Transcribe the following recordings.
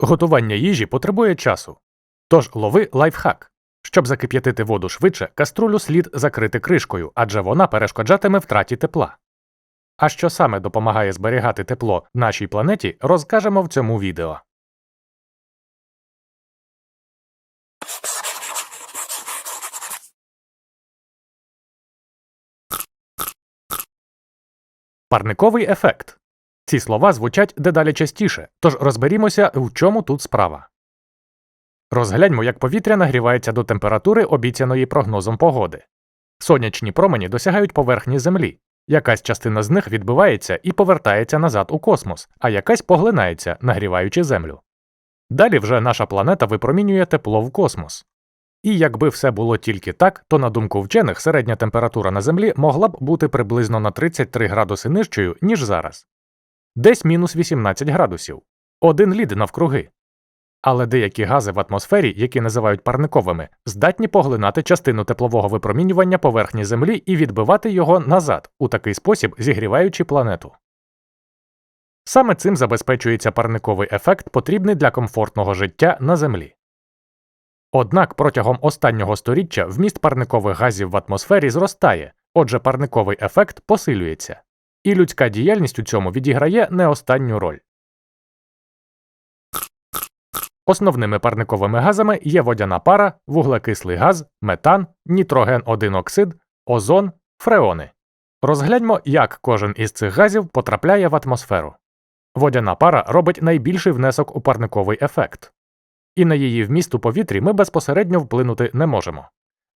Готування їжі потребує часу. Тож лови лайфхак. Щоб закип'ятити воду швидше, каструлю слід закрити кришкою, адже вона перешкоджатиме втраті тепла. А що саме допомагає зберігати тепло нашій планеті, розкажемо в цьому відео. Парниковий ефект. Ці слова звучать дедалі частіше, тож розберімося, в чому тут справа. Розгляньмо, як повітря нагрівається до температури, обіцяної прогнозом погоди. Сонячні промені досягають поверхні Землі. Якась частина з них відбивається і повертається назад у космос, а якась поглинається, нагріваючи Землю. Далі вже наша планета випромінює тепло в космос. І якби все було тільки так, то на думку вчених середня температура на Землі могла б бути приблизно на 33 градуси нижчою, ніж зараз. Десь мінус 18 градусів. Один лід навкруги. Але деякі гази в атмосфері, які називають парниковими, здатні поглинати частину теплового випромінювання поверхні Землі і відбивати його назад, у такий спосіб зігріваючи планету. Саме цим забезпечується парниковий ефект, потрібний для комфортного життя на Землі. Однак протягом останнього сторіччя вміст парникових газів в атмосфері зростає, отже, парниковий ефект посилюється, і людська діяльність у цьому відіграє не останню роль. Основними парниковими газами є водяна пара, вуглекислий газ, метан, нітроген 1 оксид, озон, фреони. Розгляньмо, як кожен із цих газів потрапляє в атмосферу. Водяна пара робить найбільший внесок у парниковий ефект. І на її вміст у повітрі ми безпосередньо вплинути не можемо.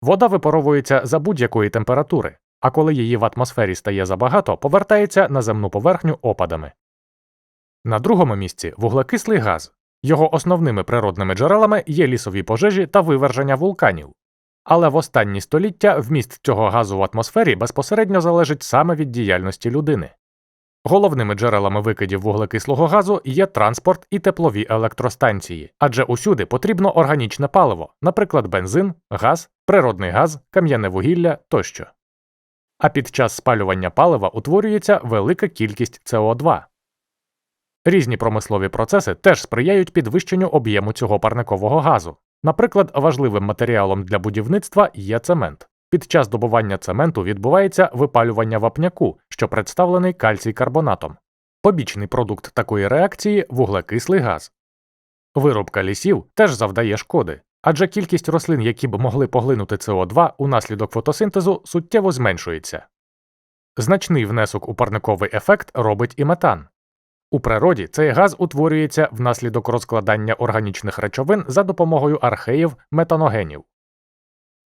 Вода випаровується за будь-якої температури, а коли її в атмосфері стає забагато, повертається на земну поверхню опадами. На другому місці вуглекислий газ. Його основними природними джерелами є лісові пожежі та виверження вулканів. Але в останні століття вміст цього газу в атмосфері безпосередньо залежить саме від діяльності людини. Головними джерелами викидів вуглекислого газу є транспорт і теплові електростанції, адже усюди потрібно органічне паливо, наприклад, бензин, газ, природний газ, кам'яне вугілля тощо. А під час спалювання палива утворюється велика кількість СО2. Різні промислові процеси теж сприяють підвищенню об'єму цього парникового газу. Наприклад, важливим матеріалом для будівництва є цемент. Під час добування цементу відбувається випалювання вапняку, що представлений кальцій карбонатом. Побічний продукт такої реакції вуглекислий газ. Вирубка лісів теж завдає шкоди, адже кількість рослин, які б могли поглинути СО2 унаслідок фотосинтезу, суттєво зменшується. Значний внесок у парниковий ефект робить і метан. У природі цей газ утворюється внаслідок розкладання органічних речовин за допомогою археїв метаногенів.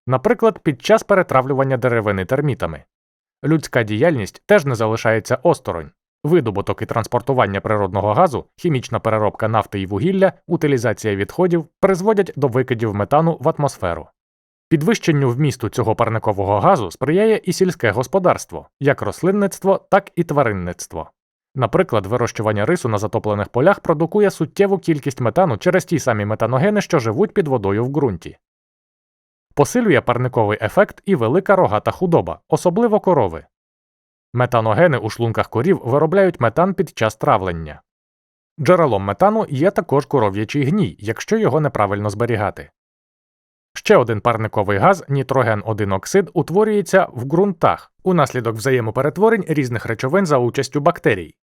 Наприклад, під час перетравлювання деревини термітами. Людська діяльність теж не залишається осторонь. Видобуток і транспортування природного газу, хімічна переробка нафти і вугілля, утилізація відходів призводять до викидів метану в атмосферу. Підвищенню вмісту цього парникового газу сприяє і сільське господарство, як рослинництво, так і тваринництво. Наприклад, вирощування рису на затоплених полях продукує суттєву кількість метану через ті самі метаногени, що живуть під водою в ґрунті. Посилює парниковий ефект і велика рогата худоба, особливо корови. Метаногени у шлунках корів виробляють метан під час травлення. Джерелом метану є також коров'ячий гній, якщо його неправильно зберігати. Ще один парниковий газ нітроген 1 оксид утворюється в ґрунтах унаслідок взаємоперетворень різних речовин за участю бактерій.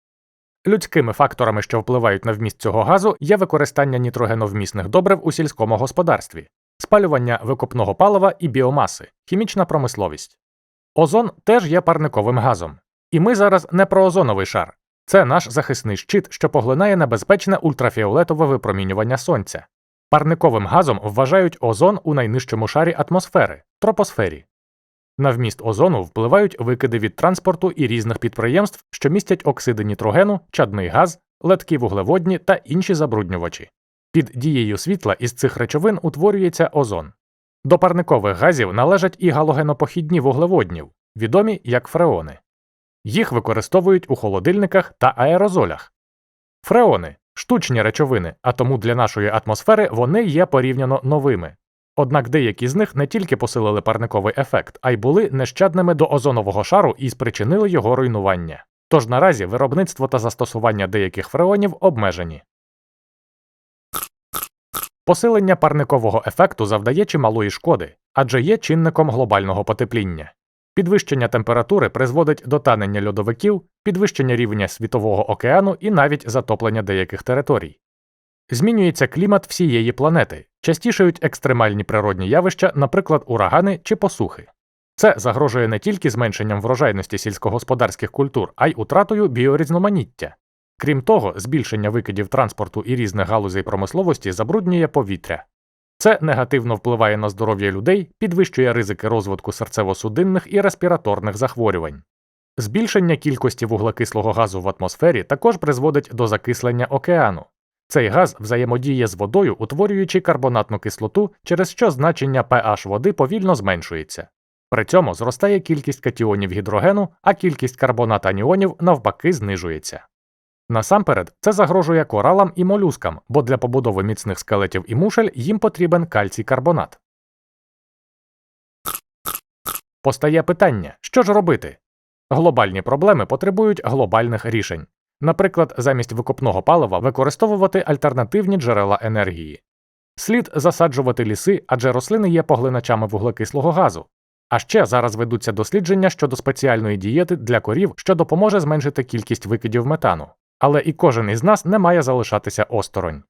Людськими факторами, що впливають на вміст цього газу, є використання нітрогеновмісних добрив у сільському господарстві, спалювання викопного палива і біомаси, хімічна промисловість. Озон теж є парниковим газом. І ми зараз не про озоновий шар. Це наш захисний щит, що поглинає небезпечне ультрафіолетове випромінювання сонця. Парниковим газом вважають озон у найнижчому шарі атмосфери тропосфері. На вміст озону впливають викиди від транспорту і різних підприємств, що містять оксиди нітрогену, чадний газ, леткі вуглеводні та інші забруднювачі. Під дією світла із цих речовин утворюється озон. До парникових газів належать і галогенопохідні вуглеводнів, відомі як фреони. Їх використовують у холодильниках та аерозолях. Фреони штучні речовини, а тому для нашої атмосфери вони є порівняно новими. Однак деякі з них не тільки посилили парниковий ефект, а й були нещадними до озонового шару і спричинили його руйнування. Тож наразі виробництво та застосування деяких фреонів обмежені. Посилення парникового ефекту завдає чималої шкоди, адже є чинником глобального потепління. Підвищення температури призводить до танення льодовиків, підвищення рівня світового океану і навіть затоплення деяких територій. Змінюється клімат всієї планети, частішають екстремальні природні явища, наприклад, урагани чи посухи. Це загрожує не тільки зменшенням врожайності сільськогосподарських культур, а й утратою біорізноманіття. Крім того, збільшення викидів транспорту і різних галузей промисловості забруднює повітря. Це негативно впливає на здоров'я людей, підвищує ризики розвитку серцево-судинних і респіраторних захворювань. Збільшення кількості вуглекислого газу в атмосфері також призводить до закислення океану. Цей газ взаємодіє з водою, утворюючи карбонатну кислоту, через що значення pH води повільно зменшується. При цьому зростає кількість катіонів гідрогену, а кількість карбонат аніонів навпаки знижується. Насамперед, це загрожує коралам і молюскам, бо для побудови міцних скелетів і мушель їм потрібен кальцій карбонат. Постає питання, що ж робити? Глобальні проблеми потребують глобальних рішень. Наприклад, замість викопного палива використовувати альтернативні джерела енергії. Слід засаджувати ліси, адже рослини є поглиначами вуглекислого газу. А ще зараз ведуться дослідження щодо спеціальної дієти для корів, що допоможе зменшити кількість викидів метану. Але і кожен із нас не має залишатися осторонь.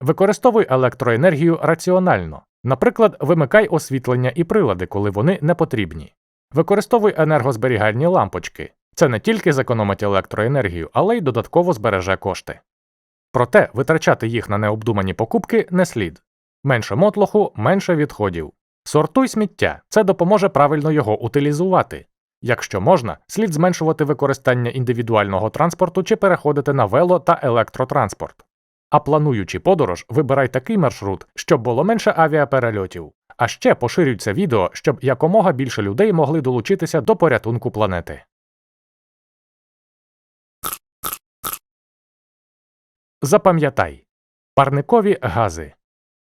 Використовуй електроенергію раціонально. Наприклад, вимикай освітлення і прилади, коли вони не потрібні. Використовуй енергозберігальні лампочки. Це не тільки зекономить електроенергію, але й додатково збереже кошти. Проте витрачати їх на необдумані покупки не слід. Менше мотлоху, менше відходів. Сортуй сміття, це допоможе правильно його утилізувати. Якщо можна, слід зменшувати використання індивідуального транспорту чи переходити на вело та електротранспорт. А плануючи подорож, вибирай такий маршрут, щоб було менше авіаперельотів. А ще поширюй відео, щоб якомога більше людей могли долучитися до порятунку планети. Запам'ятай парникові гази.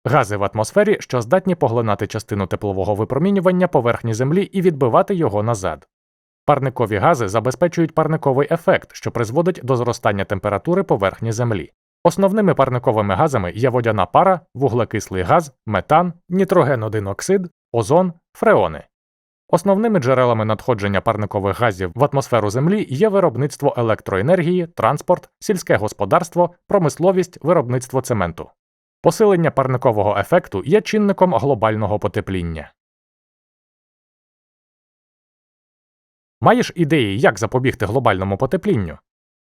Гази в атмосфері, що здатні поглинати частину теплового випромінювання поверхні Землі і відбивати його назад. Парникові гази забезпечують парниковий ефект, що призводить до зростання температури поверхні Землі. Основними парниковими газами є водяна пара, вуглекислий газ, метан, нітроген 1 оксид, озон, фреони. Основними джерелами надходження парникових газів в атмосферу Землі є виробництво електроенергії, транспорт, сільське господарство, промисловість, виробництво цементу. Посилення парникового ефекту є чинником глобального потепління. Маєш ідеї, як запобігти глобальному потеплінню?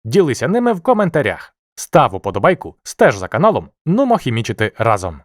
Ділися ними в коментарях. Став уподобайку, стеж за каналом, нумо хімічити разом.